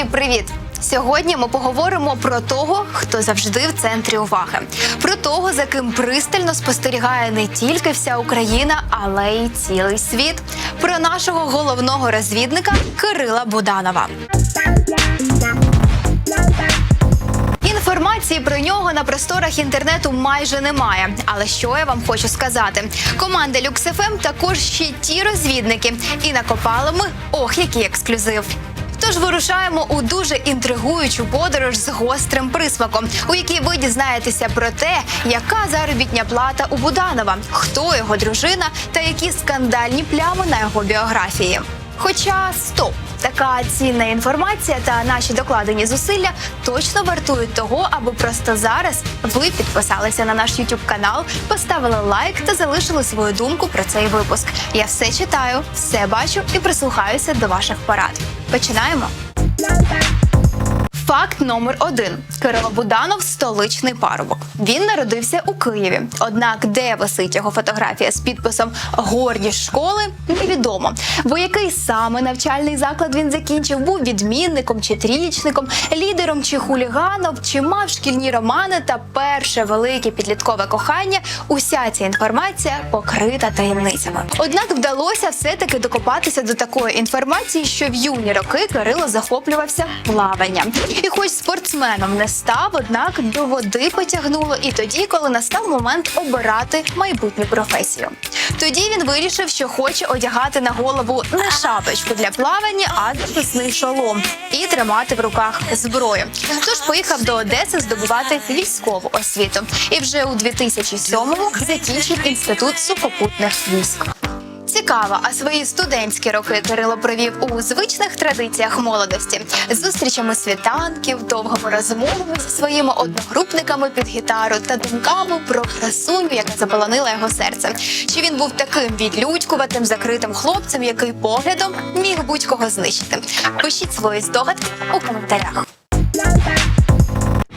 Друзі, привіт! Сьогодні ми поговоримо про того, хто завжди в центрі уваги, про того, за ким пристально спостерігає не тільки вся Україна, але й цілий світ. Про нашого головного розвідника Кирила Буданова. Інформації про нього на просторах інтернету майже немає. Але що я вам хочу сказати? Команда LuxFM також ще ті розвідники, і накопали ми ох, який ексклюзив. Тож вирушаємо у дуже інтригуючу подорож з гострим присмаком, у якій ви дізнаєтеся про те, яка заробітня плата у Буданова, хто його дружина та які скандальні плями на його біографії. Хоча стоп, така цінна інформація та наші докладені зусилля точно вартують того, аби просто зараз ви підписалися на наш YouTube канал, поставили лайк та залишили свою думку про цей випуск. Я все читаю, все бачу і прислухаюся до ваших порад. Починаємо. Факт номер один: Кирило Буданов столичний парубок. Він народився у Києві. Однак, де висить його фотографія з підписом Гордість школи, невідомо. Бо який саме навчальний заклад він закінчив, був відмінником чи трічником, лідером чи хуліганом, чи мав шкільні романи та перше велике підліткове кохання. Уся ця інформація покрита таємницями. Однак вдалося все-таки докопатися до такої інформації, що в юні роки Кирило захоплювався плаванням. Хоч спортсменом не став, однак до води потягнуло і тоді, коли настав момент обирати майбутню професію. Тоді він вирішив, що хоче одягати на голову не шапочку для плавання, а захисний шолом і тримати в руках зброю. Тож поїхав до Одеси здобувати військову освіту. І вже у 2007-му закінчив інститут сухопутних військ. Цікаво, а свої студентські роки Кирило провів у звичних традиціях молодості зустрічами світанків, довгими розмовами зі своїми одногрупниками під гітару та думками про красуню, яка заполонила його серце. Чи він був таким відлюдькуватим, закритим хлопцем, який поглядом міг будь-кого знищити? Пишіть свої здогадки у коментарях.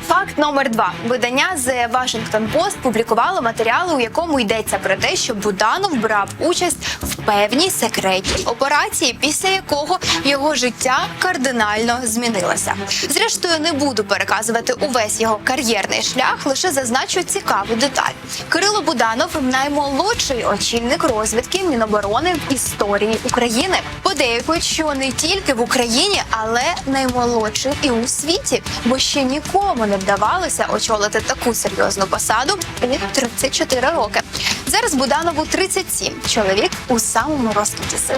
Факт номер два видання The Washington Post публікувало матеріали, у якому йдеться про те, що Буданов брав участь в певній секретній операції, після якого його життя кардинально змінилося. Зрештою, не буду переказувати увесь його кар'єрний шлях, лише зазначу цікаву деталь. Кирило Буданов наймолодший очільник розвідки Міноборони в історії України. Подейкують, що не тільки в Україні, але наймолодший і у світі, бо ще нікому не вдавалося очолити таку серйозну посаду у 34 роки. Зараз Буданову 37. Чоловік у самому розквіті сил.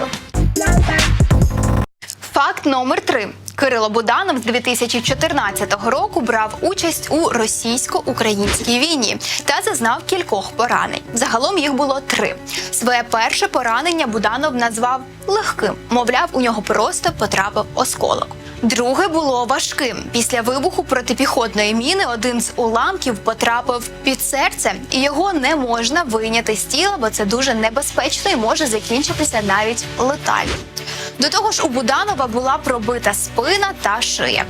Факт номер три. Кирило Буданов з 2014 року брав участь у російсько-українській війні та зазнав кількох поранень. Загалом їх було три. Своє перше поранення Буданов назвав легким. Мовляв, у нього просто потрапив осколок. Друге було важким. Після вибуху протипіхотної міни один з уламків потрапив під серце, і його не можна вийняти з тіла, бо це дуже небезпечно і може закінчитися навіть летально. До того ж, у Буданова була пробита спина та шия.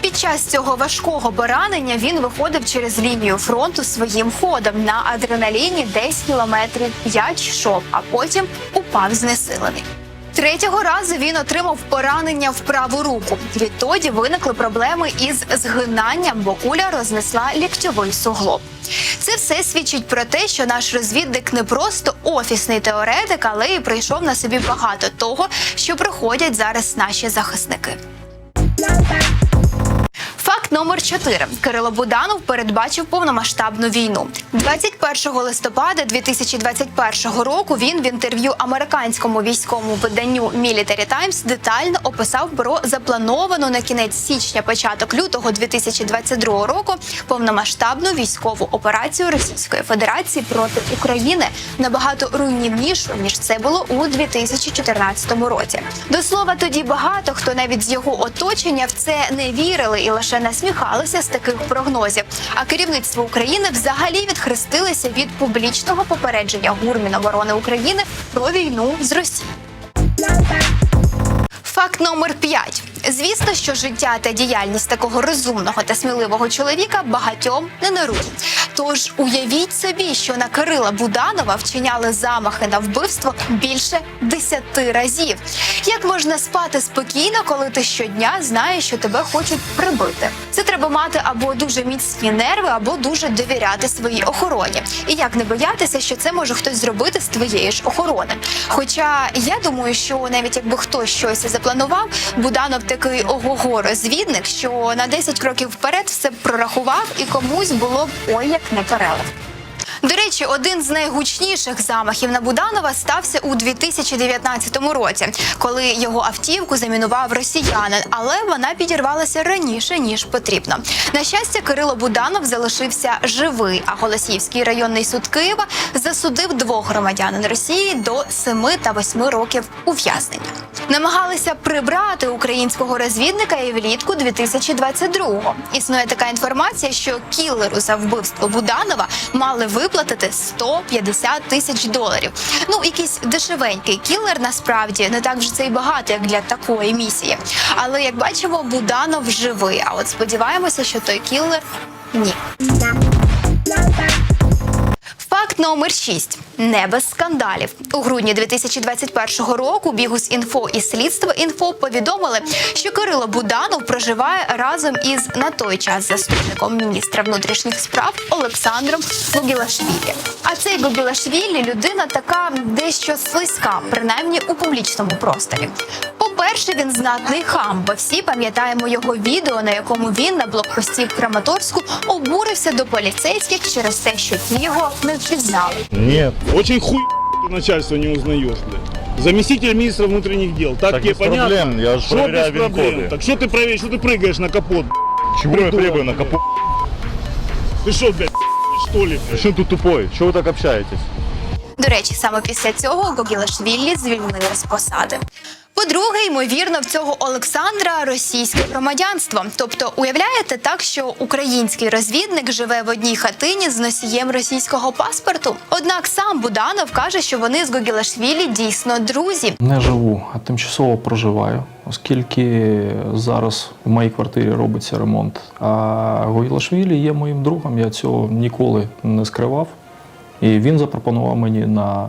Під час цього важкого поранення він виходив через лінію фронту своїм ходом на адреналіні десь кілометрів 5 йшов, а потім упав знесилений. Третього разу він отримав поранення в праву руку. Відтоді виникли проблеми із згинанням, бо куля рознесла ліктьовий суглоб. Це все свідчить про те, що наш розвідник не просто офісний теоретик, але й прийшов на собі багато того, що проходять зараз наші захисники. Номер 4. Кирило Буданов передбачив повномасштабну війну. 21 листопада 2021 року він в інтерв'ю американському військовому виданню Military Times детально описав про заплановану на кінець січня, початок лютого 2022 року повномасштабну військову операцію Російської Федерації проти України набагато руйнівнішу ніж це було у 2014 році. До слова, тоді багато хто навіть з його оточення в це не вірили і лише насміхалися з таких прогнозів. А керівництво України взагалі відхрестилося від публічного попередження ГУР оборони України про війну з Росією. Факт номер 5. Звісно, що життя та діяльність такого розумного та сміливого чоловіка багатьом не на. Тож уявіть собі, що на Кирила Буданова вчиняли замахи на вбивство більше десяти разів. Як можна спати спокійно, коли ти щодня знаєш, що тебе хочуть прибити? Це треба мати або дуже міцні нерви, або дуже довіряти своїй охороні. І як не боятися, що це може хтось зробити з твоєї ж охорони. Хоча я думаю, що навіть якби хтось щось запланував, Буданов такий ого-го розвідник, що на 10 кроків вперед все прорахував і комусь було б ой як не перелив. До речі, один з найгучніших замахів на Буданова стався у 2019 році, коли його автівку замінував росіянин, але вона підірвалася раніше ніж потрібно. На щастя, Кирило Буданов залишився живий. А Голосіївський районний суд Києва засудив двох громадянин Росії до 7 та 8 років ув'язнення. Намагалися прибрати українського розвідника і влітку 2022-го. Існує така інформація, що кілеру за вбивство Буданова мали виплатити 150 тисяч доларів. Ну, якийсь дешевенький кілер насправді не так вже це й багато, як для такої місії. Але як бачимо, Буданов живий. А от сподіваємося, що той кілер ні. Факт номер 6. Не без скандалів. У грудні 2021 року Бігус інфо і слідство інфо повідомили, що Кирило Буданов проживає разом із на той час заступником міністра внутрішніх справ Олександром Гогілашвілі. А цей Гогілашвілі людина така дещо слизька, принаймні у публічному просторі. По-перше, він знатний хам, бо всі пам'ятаємо його відео, на якому він на блокпості в Краматорську обурився до поліцейських через те, що ті його не впізнали. Нет. Очень хуй ты начальство не узнаешь, блядь. Заместитель министра внутренних дел. Так, Так тебе без понятно? проблем, я же Что проверяю без проблем? ВИН-коды. Так что ты проверяешь, что ты прыгаешь на капот? Чего я Придурок, требую на блядь. капот? Ты что, блядь, что ли, блядь? Что тут тупой? Чего вы так общаетесь? До речі, саме після цього Гогілашвілі звільнили з посади. По-друге, ймовірно, в цього Олександра російське громадянство. Тобто, уявляєте так, що український розвідник живе в одній хатині з носієм російського паспорту. Однак сам Буданов каже, що вони з Гогілашвілі дійсно друзі. Не живу, а тимчасово проживаю, оскільки зараз в моїй квартирі робиться ремонт. А Гоїлашвілі є моїм другом, я цього ніколи не скривав. І він запропонував мені на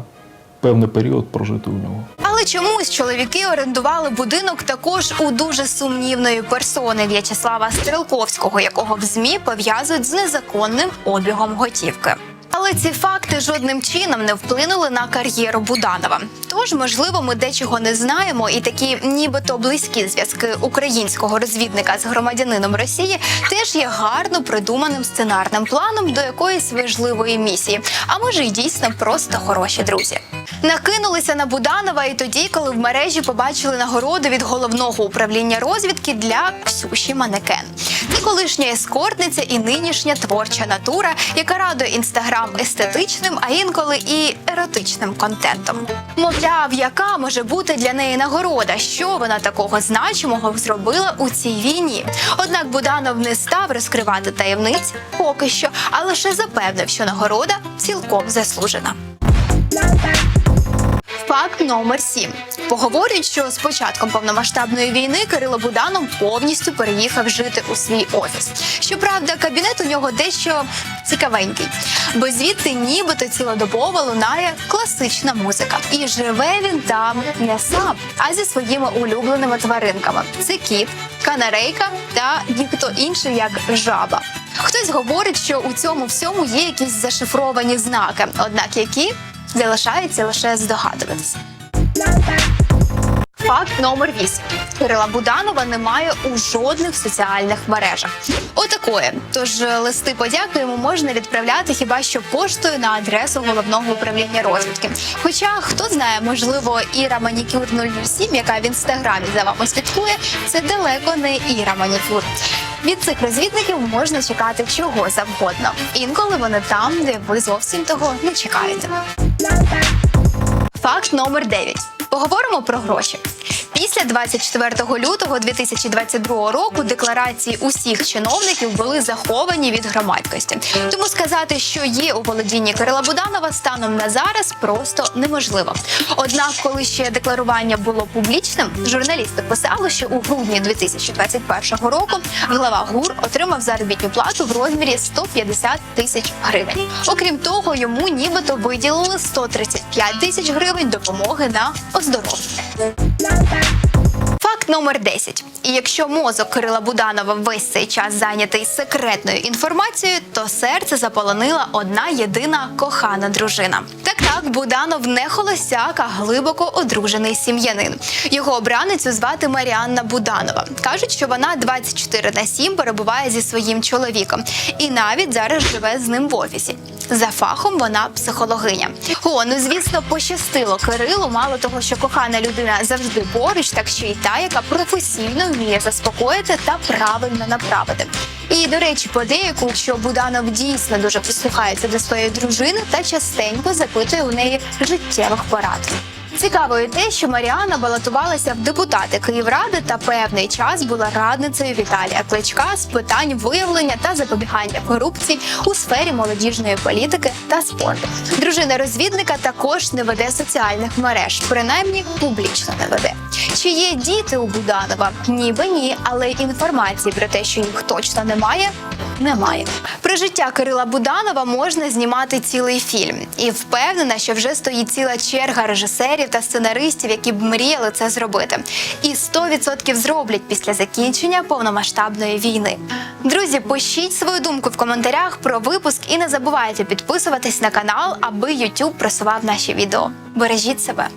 певний період прожити у нього. Чомусь чоловіки орендували будинок також у дуже сумнівної персони В'ячеслава Стрелковського, якого в змі пов'язують з незаконним обігом готівки. Але ці факти жодним чином не вплинули на кар'єру Буданова. Тож, можливо, ми дечого не знаємо, і такі нібито близькі зв'язки українського розвідника з громадянином Росії теж є гарно придуманим сценарним планом до якоїсь важливої місії. А може, й дійсно просто хороші друзі. Накинулися на Буданова і тоді, коли в мережі побачили нагороду від головного управління розвідки для Ксюші Манекен. Це колишня ескортниця і нинішня творча натура, яка радує інстаграм естетичним, а інколи і еротичним контентом. Мовляв, яка може бути для неї нагорода, що вона такого значимого зробила у цій війні. Однак Буданов не став розкривати таємниць поки що, а лише запевнив, що нагорода цілком заслужена. Факт номер 7. Поговорюють, що з початком повномасштабної війни Кирило Буданов повністю переїхав жити у свій офіс. Щоправда, кабінет у нього дещо цікавенький, бо звідти нібито цілодобово лунає класична музика. І живе він там не сам, а зі своїми улюбленими тваринками: це кіт, канарейка та ніхто інший як жаба. Хтось говорить, що у цьому всьому є якісь зашифровані знаки, однак які залишається лише здогадуватися. Факт номер 8. Кирила Буданова немає у жодних соціальних мережах. Отакої. Тож листи подяки йому можна відправляти хіба що поштою на адресу головного управління розвідки. Хоча хто знає, можливо, Іра Манікюр 007, яка в інстаграмі за вами слідкує, це далеко не Іра Манікюр. Від цих розвідників можна чекати чого завгодно. Інколи вони там, де ви зовсім того не чекаєте. Факт номер 9. Поговоримо про гроші. Після 24 лютого 2022 року декларації усіх чиновників були заховані від громадськості. Тому сказати, що є у володінні Кирила Буданова станом на зараз, просто неможливо. Однак, коли ще декларування було публічним, журналісти писали, що у грудні 2021 року глава ГУР отримав заробітну плату в розмірі 150 тисяч гривень. Окрім того, йому нібито виділили 135 тисяч гривень допомоги на оздоровлення. Факт номер 10. І якщо мозок Кирила Буданова весь цей час зайнятий секретною інформацією, то серце заполонила одна єдина кохана дружина. Так так, Буданов не холостяк, а глибоко одружений сім'янин. Його обраницю звати Маріанна Буданова. Кажуть, що вона 24 на 7 перебуває зі своїм чоловіком і навіть зараз живе з ним в офісі. За фахом вона психологиня. О, ну звісно, пощастило Кирилу. Мало того, що кохана людина завжди поруч, так ще й та, яка професійно вміє заспокоїти та правильно направити. І до речі, подеяку, що Буданов дійсно дуже прислухається до своєї дружини та частенько запитує у неї життєвих порад. Цікаво і те, що Маріана балотувалася в депутати Київради та певний час була радницею Віталія Кличка з питань виявлення та запобігання корупції у сфері молодіжної політики та спорту. Дружина розвідника також не веде соціальних мереж, принаймні публічно не веде. Чи є діти у Буданова? Ніби ні, але інформації про те, що їх точно немає, немає. Про життя Кирила Буданова можна знімати цілий фільм, і впевнена, що вже стоїть ціла черга режисерів та сценаристів, які б мріяли це зробити. І 100% зроблять після закінчення повномасштабної війни. Друзі, пишіть свою думку в коментарях про випуск і не забувайте підписуватись на канал, аби YouTube просував наші відео. Бережіть себе.